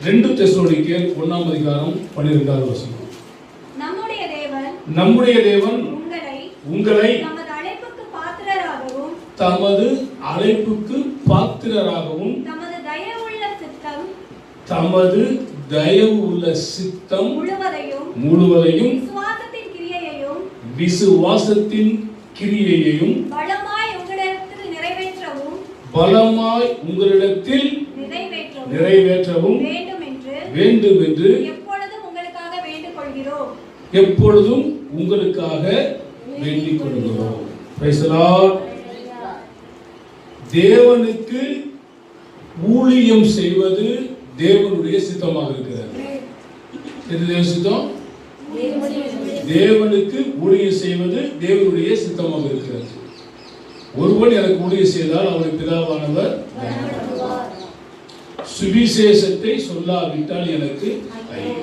ரெண்டு தெசலோனிக்கேயர் ஒண்ணாம் அதிகாரம் பன்னிரெண்டாவது வசனம். நம்முடைய தேவன் நம்முடைய தேவன் உங்களை உங்களை நமது அழைப்புக்கு பாத்திரராகவும் தமது அழைப்புக்கு பாத்திரராகவும் தமது தயவுள்ள சித்தம் தமது தயவு உள்ள சித்தம் முழுவதையும் முழுவதையும் விசுவாசத்தின் கிரியையையும் விசுவாசத்தின் கிரியையையும் பலமாய் உங்களிடத்தில் நிறைவேற்றவும் பலமாய் உங்களிடத்தில் நிறைவேற்றவும் வேண்டும் என்று எப்பொழுதும் உங்களுக்காக வேண்டிக் கொள்கிறோம். தேவனுக்கு ஊழியம் செய்வது தேவனுடைய சித்தமாக இருக்கிறது. சித்தம்? தேவனுக்கு ஊழியம் செய்வது தேவனுடைய சித்தமாக இருக்கிறது. ஒருவன் எனக்கு ஊழியம் செய்தால் அவருடைய பிதாவானவர் சுவிசேஷத்தை சொல்லாவிட்டால் எனக்கு ஐயோ